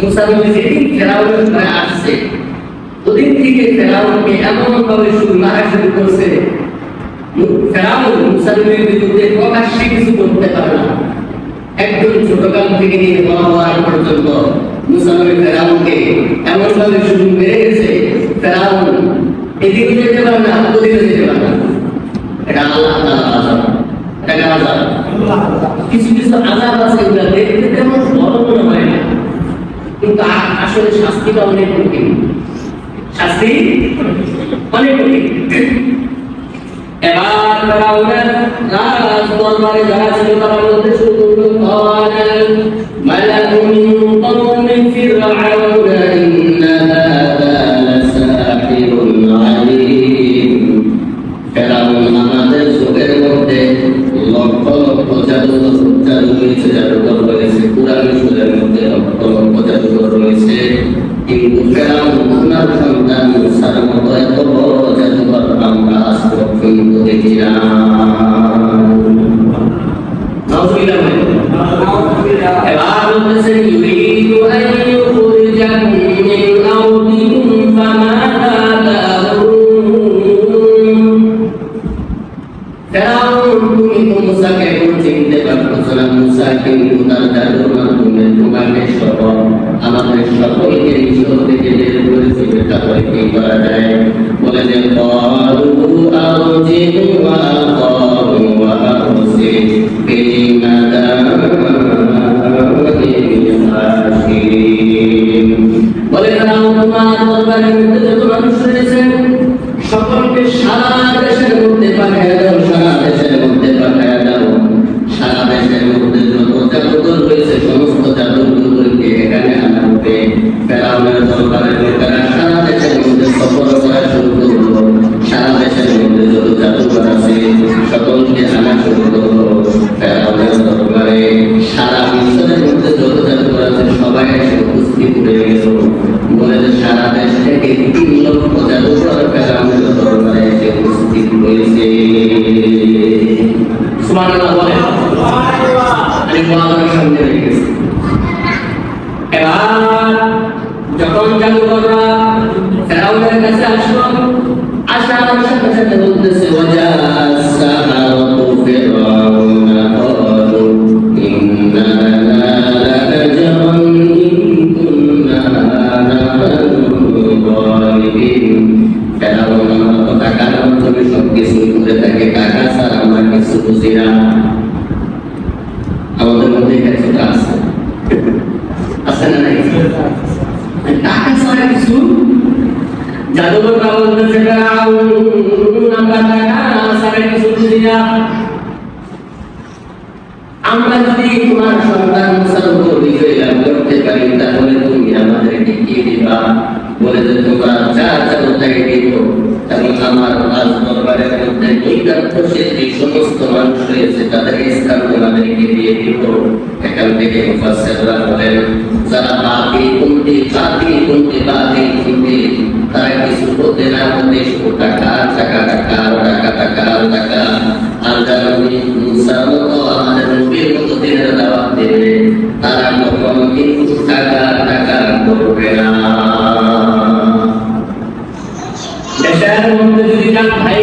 মুসা যেদিন ফেরাউনের ঘরে আসছে। ওদিন থেকে ফেরাউনকে এমন ভাবে শুরু মারা শুরু করছে ফেরাউন মুসা বিরুদ্ধে প্রকাশ্যে কিছু করতে পারে না। একদম ছোটকাল থেকে নিয়ে বড় হওয়ার পর্যন্ত মুসা ফেরাউনকে এমন শুরু মেরে গেছে ফেরাউন। এদিকে যেতে পারে না ওদিকে যেতে পারে না। এটা আল্লাহ এটা কিছু কিছু আযাব আছে এগুলো দেখতে তেমন বড় মনে হয় কিন্তু আ- আসলে শাস্তিটা অনেক কঠিন শাস্তি অনেক কঠিন এবার ফেরাউনের রাজ দরবারে যারা ছিল তারা বলতে শুরু করলো قال الملأ من قوم فرعون সকলকে সারা দেশের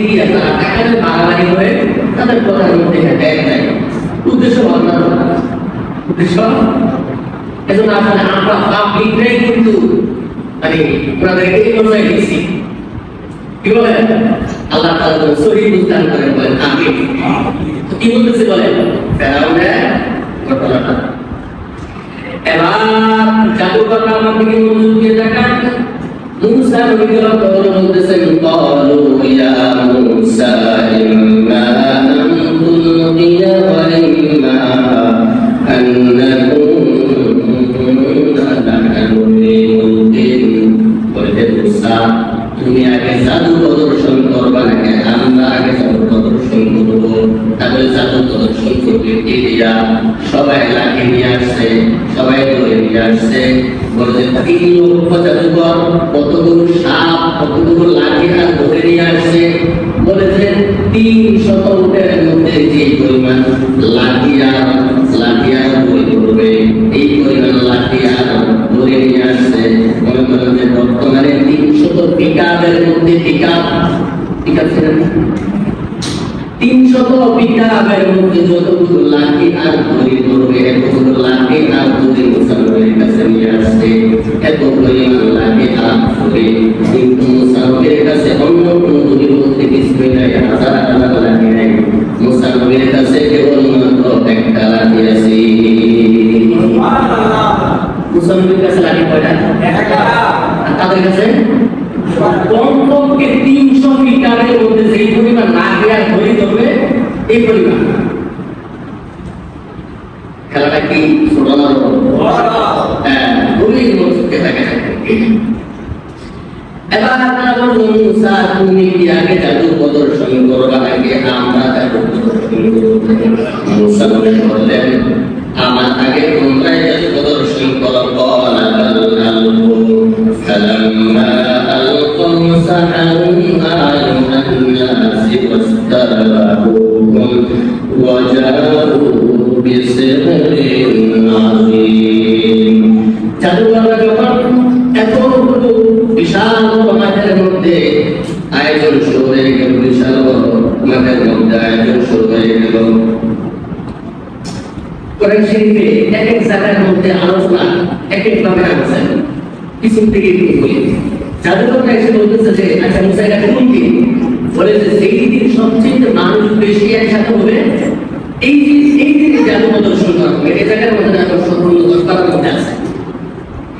গিয়ে তারা টাকাতে বাড়াবাড়ি করে তাদের কথার মধ্যে দেয় দেয় উদ্দেশ্য ভালো না উদ্দেশ্য এজন্য আসলে আমরা পাবলিকরাই কিন্তু মানে ওনাদেরকে এই অনুযায়ী দিচ্ছি কি বলে আল্লাহ তাআলা বলেন সহি করেন বলেন আমি কি বলতেছে বলেন ফেরাউনের এবার জাদুকররা আমার দিকে মনোযোগ দিয়ে موسى نبي قوله قالوا يا موسى إما أن تلقي وإما أن তুমি আগে জাদু প্রদর্শন করবা নাকি? আমরা আগে জাদু প্রদর্শন করব। তাদের জাদু প্রদর্শন করবে এরিয়া সবাই লাঠি নিয়ে আসছে, সবাই ধরে নিয়ে আসছে। বলছে তিন লক্ষ জাদু সাপ কমপক্ষে তিনশো মিটারের মধ্যে যেই পরিমাণ লাঠি আর ধরে ধরবে এই পরিমাণ খেলাটা কি না? হ্যাঁ। এবার আপনারা বলুন, মুসা, তুমি কি আগে জাদু প্রদর্শন করবা নাকি আমরা জাদু প্রদর্শন করব? মুসা বললেন, আমার আগে তোমরাই কোরআন শরীফে এক এক বলি সবচেয়ে মানুষ বেশি একসাথে হবে এই দিন এই দিনে জাদু প্রদর্শন করা হবে এই জায়গার মধ্যে জাদু সম্পূর্ণ দশ বারোর মধ্যে আছে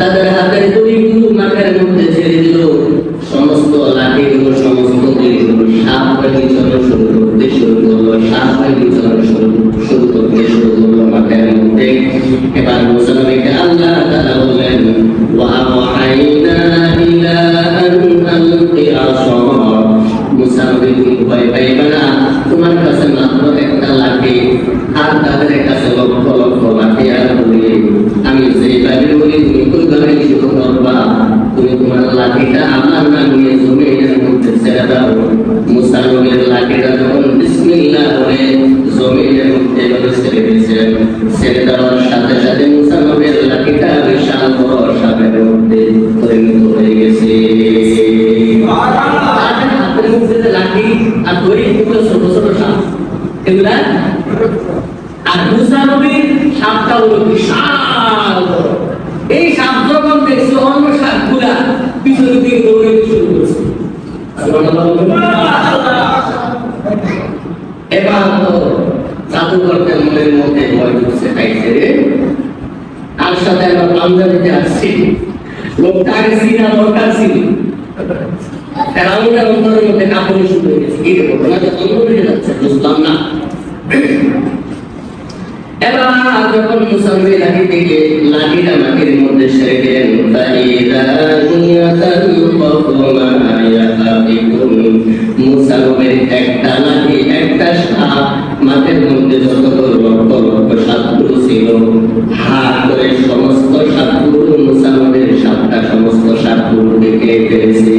তাদের হাতের মধ্যে ছেড়ে দিল সমস্ত লাঠিগুলো সমস্ত দড়িগুলো সাপ হয়ে বিচরণ শুরু করতে করল সাপ হয়ে বিচরণ শুরু এবার যে লাঠি আর দড়ি এগুলো ছোট ছোট সাপ। এগুলা আর মুসা নবীর সাপটা হলো বিশাল এই সাপ যখন দেখছে, অন্য সাপগুলা পিছনের দিকে দৌড়াতে শুরু করছে। এবার তো জাদুঘরদের মনের মধ্যে ভয় ঢুকছে খাইছে তার সাথে আমরা পাঞ্জাবিতে আসছি লোকটা আগে সিনা, দরকার ছিল। ফেরাউনের অন্তরের মধ্যে কাপড়ে শুরু হয়ে গেছে। কি রে ঘটনা যে অন্য হয়ে যাচ্ছে, বুঝলাম না। একটা লাঠি, একটা সাপ মাটির মধ্যে যতগুলো লক্ষ লক্ষ সাপগুলো ছিল, হাত করে সমস্ত সাপগুলো মুসাম্মির সাপটা সমস্ত সাপগুলো দেখে ফেলেছে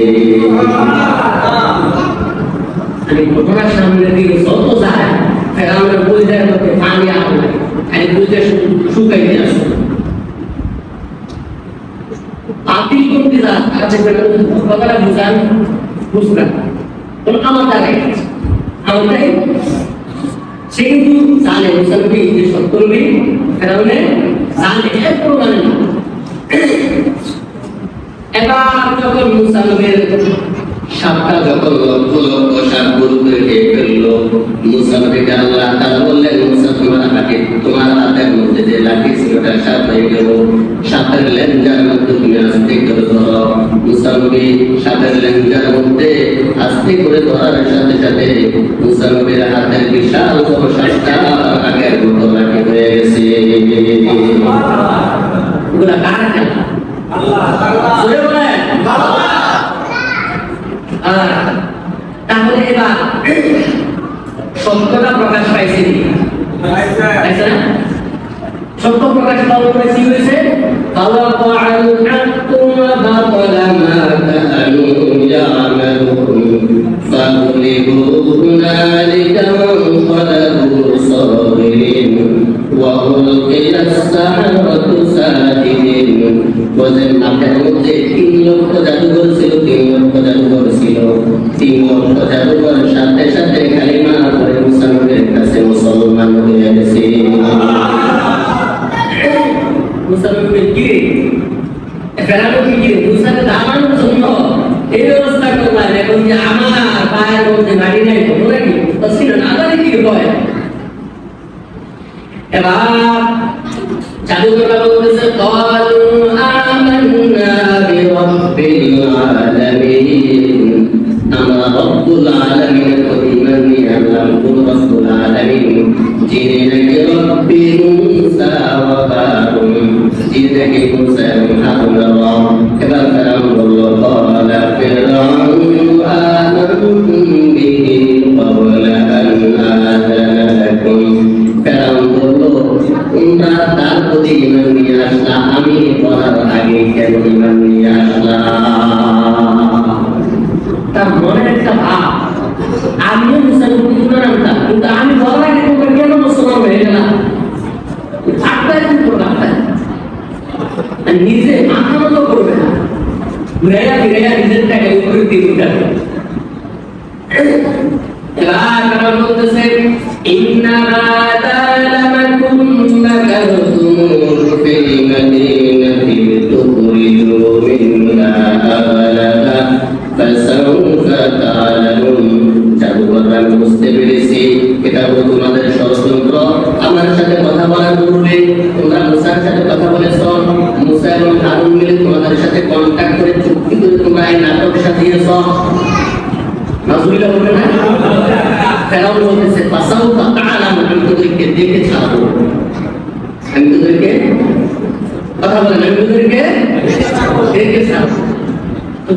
আমি ঘটনার সামনে দিকে যত যায় ফেরাউনের পরিচয়ের মধ্যে পানি আগুন লাগে আমি বুঝতে শুকাইতে আসি বাতিল করতে যা কাছে কথাটা বুঝান বুঝবেন তখন আমার দ্বারাই আমাদের সে কিন্তু জানে মুসানবী যে সত্য নবী ফেরাউনে জানে এরপরও মানে না এবার যখন মুসানবীর সাপটা যখন লক্ষ লক্ষ সাপ গুরু করে খেয়ে ফেলল মুসানবীকে আল্লাহ তারা বললেন মুসা তোমার হাতে তোমার হাতের মধ্যে যে লাঠি ছিল ওটা সাপ হয়ে গেল সাপের লেঞ্জার মধ্যে তুমি আস্তে করে ধরো মুসানবী সাপের লেঞ্জার মধ্যে আস্তে করে ধরার সাথে মুসানবীর হাতের বিশাল সাপটা আগের মতো লাঠি হয়ে গেছে। এগুলা প্রকাশ পাইছে সত্য প্রকাশ পাওয়ার হয়েছে? فوقع الحق وبطل ما كانوا يعملون فغلبوا هنالك وانقلبوا صاغرين وألقي السحرة ساجدين বলেন আপনার মধ্যে তিন লক্ষ জাদুঘর ছিল তিন লক্ষ জাদুঘর ছিল তিন লক্ষ জাদুঘর সাথে সাথে কালিমা করে মুসলমানের কাছে মুসলমান ফেরানো কি কি মুসলমান দামানোর জন্য এই ব্যবস্থা করলাম। এখন যে আমার পায়ের মধ্যে বাড়ি নাই, কোনো নাকি এবার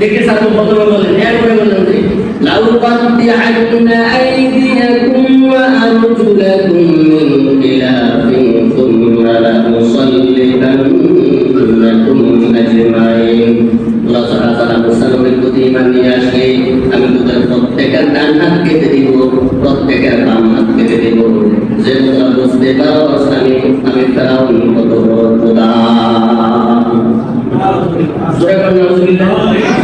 দেখে সাথে প্রথমে বলেন এরপরে হ্যাঁ, বলেন যে লাউ কাদ্দি আইনা আইদিয়াকুম ওয়া আরজুলাকুম মিন খিলাফিন সুম্মা লা উসাল্লিতান্নাকুম আজমাইন। আল্লাহ সুবহানাহু ওয়া তাআলা মুসলমানদের প্রতি ঈমান নিয়ে আসলে আমি তোদের প্রত্যেকের ডান হাত কেটে দিব, প্রত্যেকের বাম হাত কেটে দিব। যে তোমরা বুঝতে পারো, আমি আমি ফেরাউন কত বড় খোদা। সুবহানাল্লাহ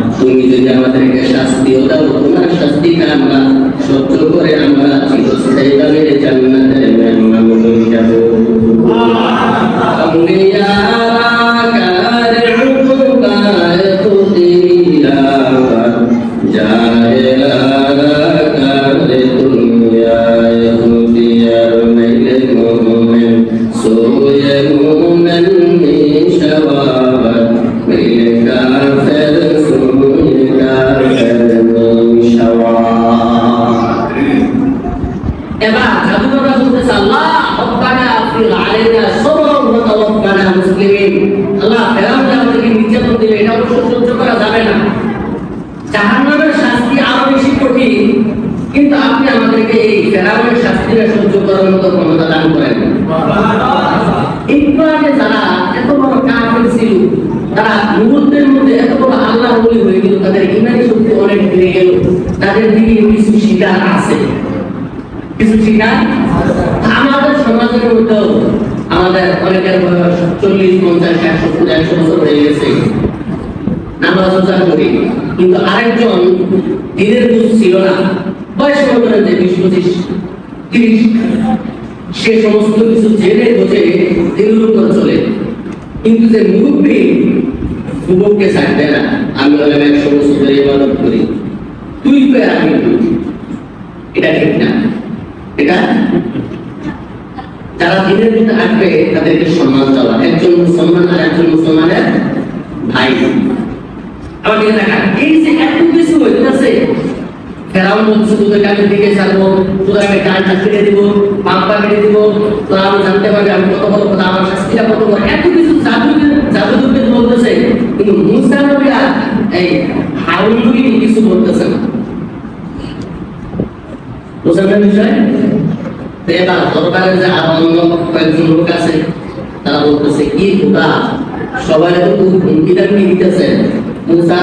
তুমি যদি আমাদেরকে শাস্তিও দাও তোমার শাস্তিটা আমরা সহ্য করে আমরা চিরস্থায়ীভাবে জান্নাতের মেহমান হয়ে যাব। কিন্তু আপনি আমাদেরকে এই ফেরাউনের শাস্তি শাস্তিটা সহ্য করার মতো ক্ষমতা দান করেন। একটু আগে যারা এত বড় কাফের ছিল, তারা মুহূর্তের মধ্যে এত বড় আল্লাহ বলি হয়ে গেল, তাদের ইমানি শক্তি অনেক বেড়ে গেল, তাদের দিকে কিছু শিকার আছে। কিছু শিকার? আমাদের সমাজের আমাদের অনেকের বয়স চল্লিশ, পঞ্চাশ, একশো একশো বছর হয়ে গেছে। নামাজ করি। কিন্তু আরেকজন দিনের বুঝ ছিল না। সে সমস্ত কিছু জেনে বোঝে উপর চলে। কিন্তু যে মুরব্বী যুবককে ছাড়বে না, আমি হলাম একশো বছর ধরে ইবাদত করি। তুই তো আমি এটা ঠিক না। এটা যারা দিনের মধ্যে আসবে, তাদেরকে সম্মান দেওয়া একজন মুসলমান আর একজন মুসলমানের ভাই। দিকে তাকান এই যে এত কিছু হইতেছে ফেরাউন তোদেরকে আমি দিকে ছাড়বো তোদের আমি দিব বাম্পা কেটে দিব, তোরা আমি জানতে আমি কত বড় কথা, আমার শাস্তিটা কত বড়। এত কিছু জাদু জাদুদুকে বলতেছে, কিন্তু মুসা নবীরা এই সবাই তো খুব হুমকি দিতেছে, মুসা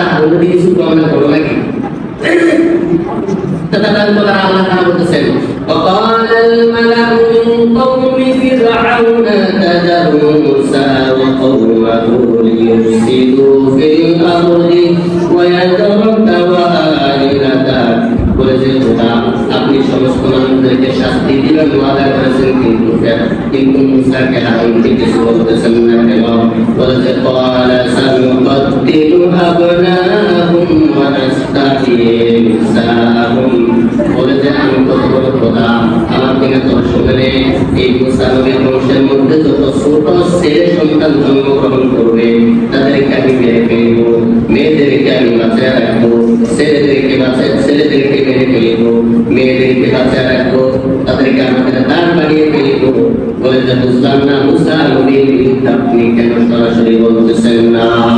কিছু تتبدل على أنفسهم وقال الملأ من قوم فرعون تذر موسى وقومه ليفسدوا في الأرض ويذرك وآلهتك বলেছে খোদা আপনি সমস্ত মানুষদেরকে শাস্তি দিবেন ওয়াদা করেছেন কিন্তু কিন্তু মুসাকে হারুনকে কিছু বলতেছেন না কেন বলেছে قال سنقتل أبناءهم ونستحيي نساءهم মেয়েদেরকে বাঁচায় রাখব তাদেরকে আমাদের দান বাড়িয়ে ফেলব। বলে যে, বুঝলাম না বিরুদ্ধে আপনি কেন সরাসরি বলতেছেন না?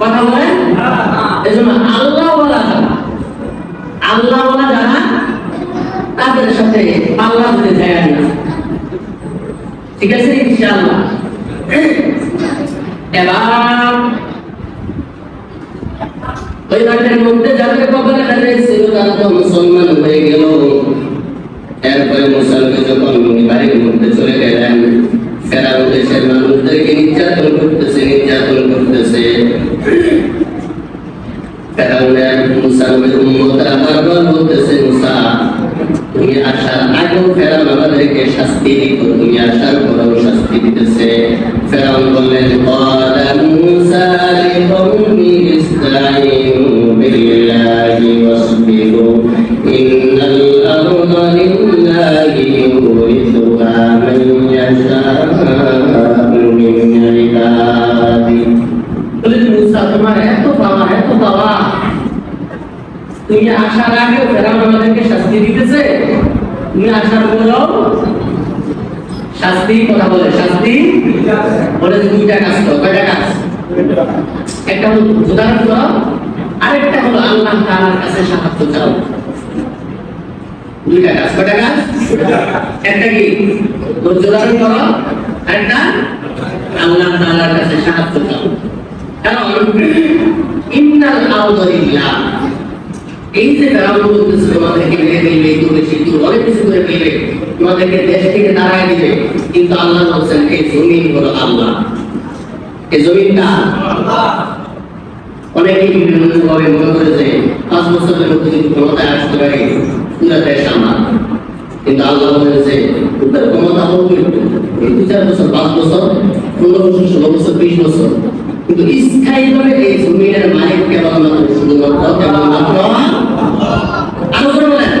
কথা বলেন? এজন্য আল্লাহ বলা আল্লাহ বলা যারা তাদের সাথে যায় না। ঠিক আছে, ইনশাআল্লাহ। এবার ওই রাতের মধ্যে যাদের কপালে তারা তো মুসলমান হয়ে গেল। এরপরে মুসলমান যখন বাড়ির মধ্যে চলে গেলেন দেশের মানুষদেরকে নির্যাতন করতেছে ফেরাউনের মুসলমানের উম্মতরা বারবার বলতেছে মুসা তুমি আসার আগেও ফেরাউন আমাদেরকে শাস্তি দুইটা কাজ কয়টা একটা কি ধৈর্য ধারণ করো আরেকটা আল্লাহ। তাআলার কাছে সাহায্য চাও কারণ ইন্নাল আউদারিল্লাহ এই যে ফেরাউন বলতেছে তোমাদেরকে মেরে ফেলবে একটু বেশি অনেক কিছু করে ফেলবে তোমাদেরকে দেশ থেকে তাড়াই দিবে কিন্তু আল্লাহ বলছেন এই জমিন হলো আল্লাহ এই জমিনটা অনেকেই বিভিন্ন ভাবে মনে করে যে পাঁচ বছরের মধ্যে যদি ক্ষমতায় আসতে পারে পুরো দেশ আমার কিন্তু আল্লাহ বলেছে তোদের ক্ষমতা হোক একটু এই দু চার বছর পাঁচ বছর পনেরো বছর ষোলো বছর বিশ বছর কিন্তু স্থায়ীভাবে এই জমিনের মালিক কেবলমাত্র শুধুমাত্র কেবলমাত্র আরো করে বলেন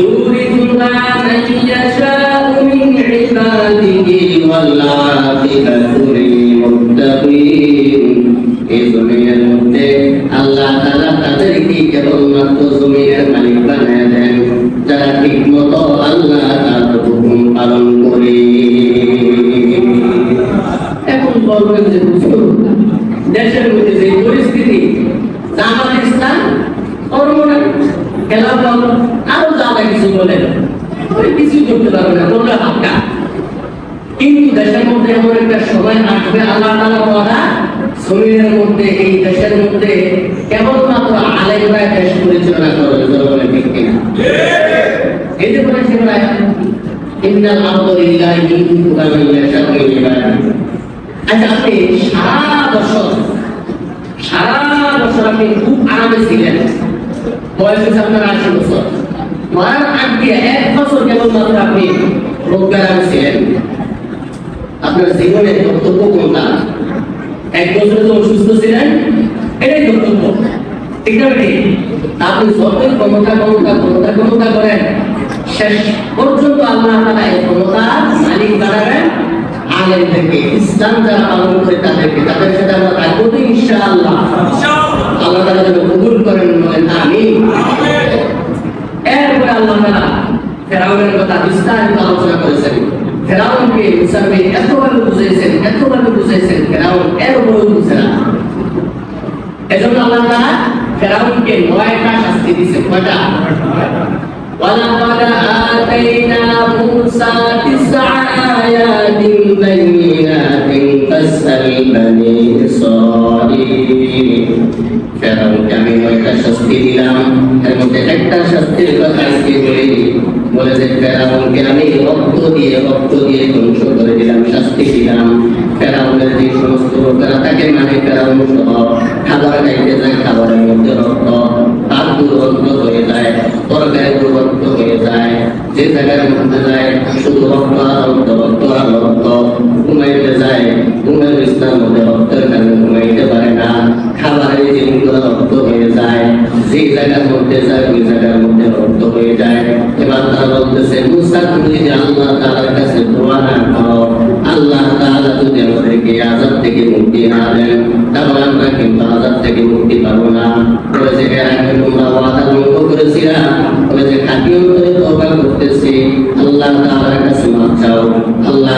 يورث الله من يشاء من عباده والعاقبة للمتقين এই কামান ইয়াশাউ মিন ইবাদিহি আচ্ছা আপনি সারা বছর সারা বছর আপনি খুব আরামে ছিলেন বয়স হচ্ছে আপনার আশি বছর মরার আগ দিয়ে এক বছর তো অসুস্থ ছিলেন এটাই কর্তব্য ঠিক না আল্লাহ তাআলা এই কথা বিস্তারিত আলোচনা করেছেন। ফেরাউনকে মুসাফির এত ভালো বুঝাইছেন, এত ভালো বুঝাইছেন ফেরাউন, এর বড় বুঝে না। এজন্য আল্লাহ ফেরাউনকে নয়টা শাস্তি দিয়েছেন কয়টা ولقد آتينا موسى تسع آيات بينات فاسأل بني إسرائيل ফেরাউনকে আমি নয়টা শাস্তি দিলাম এর মধ্যে একটা শাস্তির কথা আজকে বলি বলে যে ফেরাউনকে আমি রক্ত দিয়ে রক্ত দিয়ে ধ্বংস করে দিলাম শাস্তি দিলাম ফেরাউনের যে সমস্ত লোকেরা তাকে মানে ফেরাউন যে জায়গার মধ্যে যায় শুধু রক্ত আর রক্ত রক্ত আর রক্ত ঘুমাইতে যায় ঘুমের বিস্তার মধ্যে রক্তের কারণে ঘুমাইতে পারে না খাবারের জিনিসগুলো রক্ত হয়ে যায় যে জায়গার মধ্যে যায় ওই জায়গার মধ্যে রক্ত হয়ে যায় এবার তারা বলতেছে মুসা তুমি যদি আল্লাহ তাআলার কাছে দোয়া না করো আল্লাহ তাআলা যদি আমাদেরকে আযাব থেকে মুক্তি না দেন তাহলে আমরা কিন্তু আযাব থেকে মুক্তি পাবো না বলে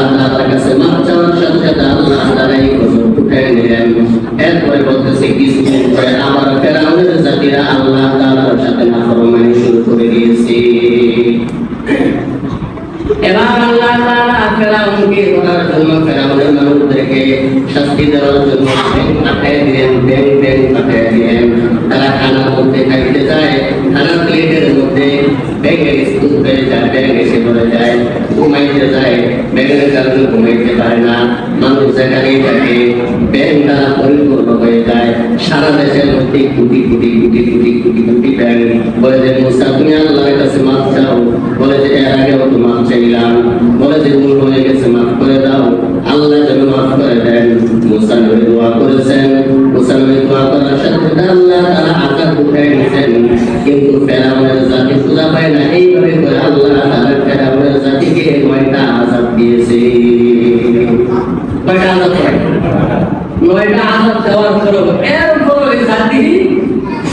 আল্লাহ তাআলার কাছে চাওয়ার সাথে আল্লাহ তাআলা এই গজব উঠাই নিলেন এরপরে বলতেছে, কিছুদিন পরে আবার ফেরাউনের জাতিরা আল্লাহ তাআলার সাথে নাফরমানি শুরু করে দিয়েছে। এবার আল্লাহ তাআলা ফেরাউনকে ধরার জন্য ফেরাউনের মানুষদেরকে শাস্তি দেওয়ার জন্য পাঠিয়ে দিলেন। কোটি কোটি কোটি কোটি কোটি কোটি ব্যাং বলে যে, মুসা, তুমি আল্লাহর কাছে মাফ চাও। বলে যে, এর আগেও তো মাফ চাইলাম। বলে যে ভুল হয়ে গেছে মাফ করে দাও। আল্লাহ যেন মাফ করে দেন। মুসা নবী দোয়া করেছেন। মুসা নবী দোয়া করার সাথে আল্লাহ তারা আকার উঠাই নিয়েছেন কিন্তু ফেরাউনের জাতি সুদা পায় না এইভাবে করে আল্লাহ তারা ফেরাউনের জাতিকে কয়টা আজাদ দিয়েছে কয়টা আজাদ হয় নয়টা আজাদ দেওয়ার পরও এরপরও এই জাতি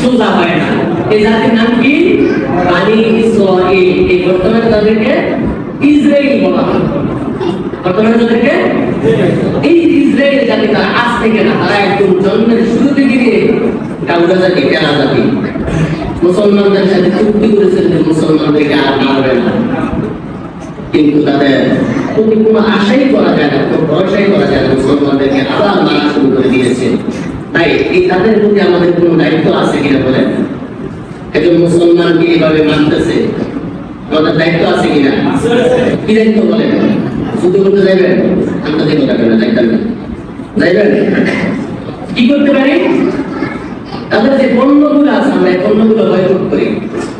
সোজা হয় না এই জাতির নাম কি বলা মুসলমানদের সাথে চুক্তি করেছেন যে মুসলমানদেরকে আর মারবে না। কিন্তু তাদের প্রতি কোনো আশাই করা যায় না, কোনো ভরসাই করা যায় না, মুসলমানদেরকে আবার মারা শুরু করে দিয়েছে। তাই এই তাদের প্রতি আমাদের কোনো দায়িত্ব আছে কিনা বলেন? একজন মুসলমানকে এইভাবে মানতেছে? আমাদের দায়িত্ব আছে কিনা? কি দায়িত্ব বলেন? যুদ্ধ করতে যাইবেন? আন্তর্জাতিক যাইতেন না যাইবেন? কি করতে পারি? তাদের যে পণ্যগুলো আছে, আমরা এই পণ্যগুলো বয়কট করি।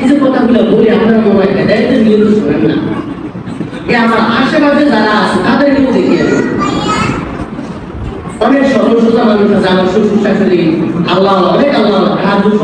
এই যে কথাগুলো বলি, আপনারা মনে হয় দায়িত্ব নিয়ে তো শোনেন না? এই আমার আশেপাশে যারা আছে দেখিয়ে দেন অনেক সদস্যতা মানুষ আছে, আমার আল্লাহ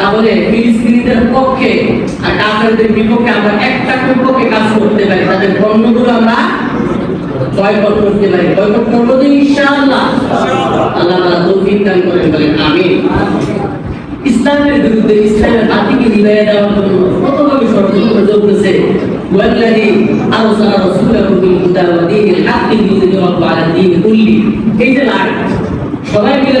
তাহলে ফিলিস্তিনিদের পক্ষে আর কাফেরদের বিপক্ষে আমরা একটা পক্ষে কাজ করতে পারি। তাদের পণ্যগুলো আমরা করতে পারি। করব ইনশাআল্লাহ। আল্লাহ তৌফিক দান করেন, বলেন আমিন। ইসলামের বিরুদ্ধে ইসলামের জাতিকে হৃদয়ে দেওয়ার জন্য কতভাবে ষড়যন্ত্র চলতেছে? সবাই মিলে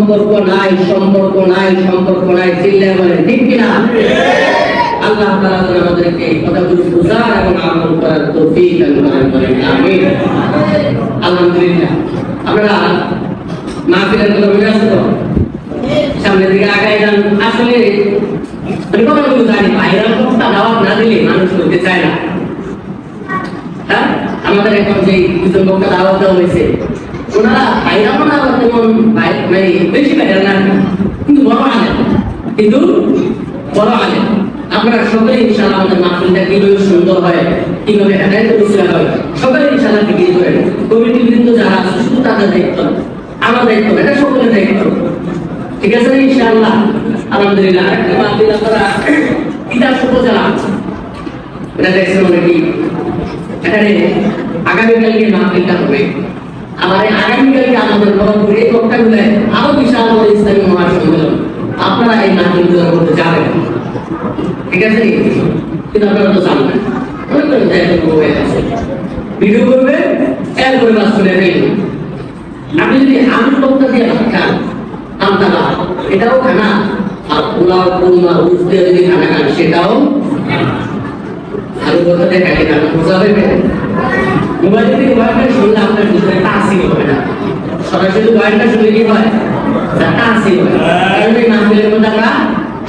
সম্পর্ক নাই সম্পর্ক নাই সম্পর্ক নাই, চিল্লায় বলেন, ঠিক কিনা? আল্লাহ তাআলা যেন আমাদেরকে কথাগুলো বুঝার এবং আমল করার তৌফিক দান করেন, আমিন। আলহামদুলিল্লাহ। আমরা মাহফিলের কথা মনে আছে তো? সামনের দিকে আগাই যান। আসলে আমি কথাগুলো জানি, বাইরের কথা দাওয়াত না দিলে মানুষ করতে চায় না। হ্যাঁ? আমাদের এখন যে দুজন বক্তা দাওয়াত দেওয়া হয়েছে মনে বড় আলেন আপনারা সকলে ইনশাআল্লাহ আমাদের সুন্দর হয়, কীভাবে হেদায়ত রসিলা হয়, সকলে ইনশাআল্লাহ ফিকির করেন। কমিটি বৃন্দ যারা আছে। আমার ঠিক আছে ইনশাআল্লাহ? আলহামদুলিল্লাহ, আরেকটা মাহফিল আপনারা, কিতাব উপজেলা এটা দেখছেন অনেকেই। এখানে আগামীকালকে মাহফিলটা হবে। আবার আগামীকালকে আমাদের নবাবপুর এই বক্তাগুলো আরও বিশাল বড় ইসলামী মহাসম্মেলন আপনারা এই মাহফিলগুলোর মধ্যে যাবেন। ঠিক আছে? কিন্তু আপনারা তো জানেন না। যে এখন মোবাইল ভিডিও করবে এরপরে বাস করে যদি আলুর বক্তা দিয়ে খান এটাও খানা। আর পোলাও দিয়ে যদি খানা সেটাও আলু বক্তা দিয়ে খাই খান বোঝা হবে। মোবাইল থেকে বয়ানটা শুনলে আপনার ভিতরে তাসির হবে না। সরাসরি বয়ানটা শুনলে কি হয়? তাসির হয় কারণ মাহফিলের মধ্যে আমরা?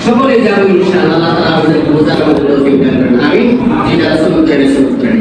সকলে যাব ইনশাআল্লাহ। আল্লাহ তাআলা বোঝার মতো আমি যেটা রাসূল করেন